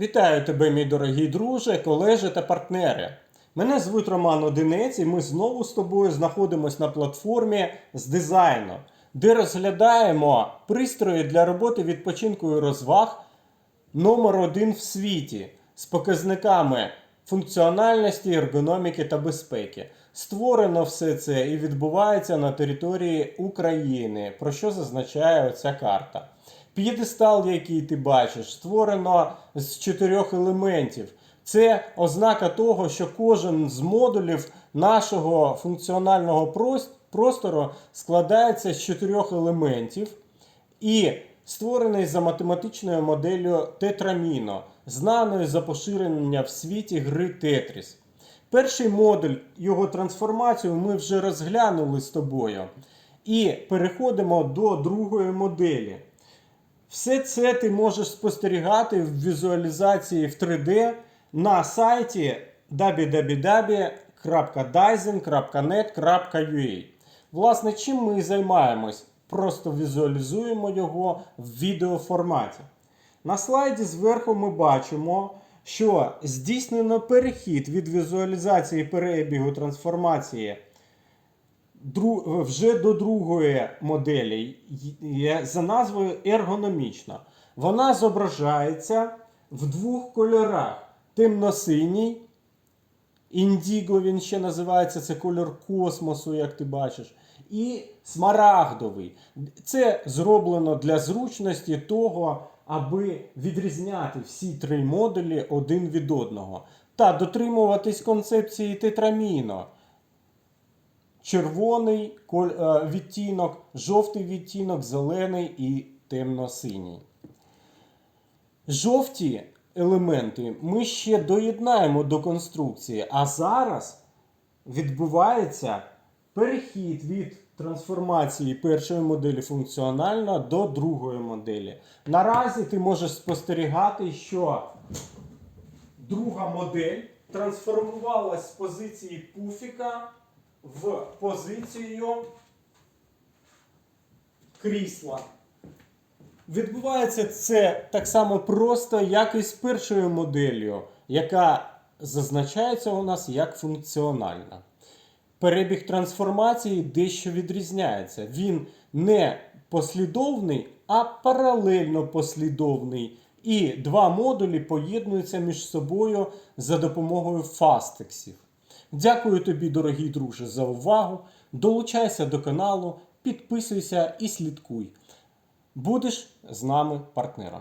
Вітаю тебе, мій дорогий друже, колеже та партнери. Мене звуть Роман Одинець, і ми знову з тобою знаходимося на платформі з дизайну, де розглядаємо пристрої для роботи відпочинку і розваг номер один в світі з показниками функціональності, ергономіки та безпеки. Створено все це і відбувається на території України, про що зазначає оця карта. П'єдестал, який ти бачиш, створено з чотирьох елементів. Це ознака того, що кожен з модулів нашого функціонального простору складається з чотирьох елементів і створений за математичною моделлю Тетраміно, знаною за поширення в світі гри Тетріс. Перший модуль, його трансформацію ми вже розглянули з тобою. І переходимо до другої моделі. Все це ти можеш спостерігати в візуалізації в 3D на сайті www.dyson.net.ua. Власне, чим ми і займаємось? Просто візуалізуємо його в відеоформаті. На слайді зверху ми бачимо, що здійснено перехід від візуалізації перебігу трансформації дру- вже до другої моделі є за назвою ергономічна. Вона зображається в двох кольорах: темно-синій, індіго він ще називається, це кольор космосу, як ти бачиш, і смарагдовий. Це зроблено для зручності того, аби відрізняти всі три модулі один від одного та дотримуватись концепції тетраміно червоний е, відтінок, жовтий відтінок, зелений і темно-синій. Жовті елементи ми ще доєднаємо до конструкції, а зараз відбувається перехід від трансформації першої моделі функціональна до другої моделі. Наразі ти можеш спостерігати, що друга модель трансформувалась з позиції пуфіка в позицію крісла. Відбувається це так само просто, як і з першою моделлю, яка зазначається у нас як функціональна. Перебіг трансформації дещо відрізняється. Він не послідовний, а паралельно послідовний. І два модулі поєднуються між собою за допомогою фастексів. Дякую тобі, дорогий друже, за увагу. Долучайся до каналу, підписуйся і слідкуй. Будеш з нами партнером.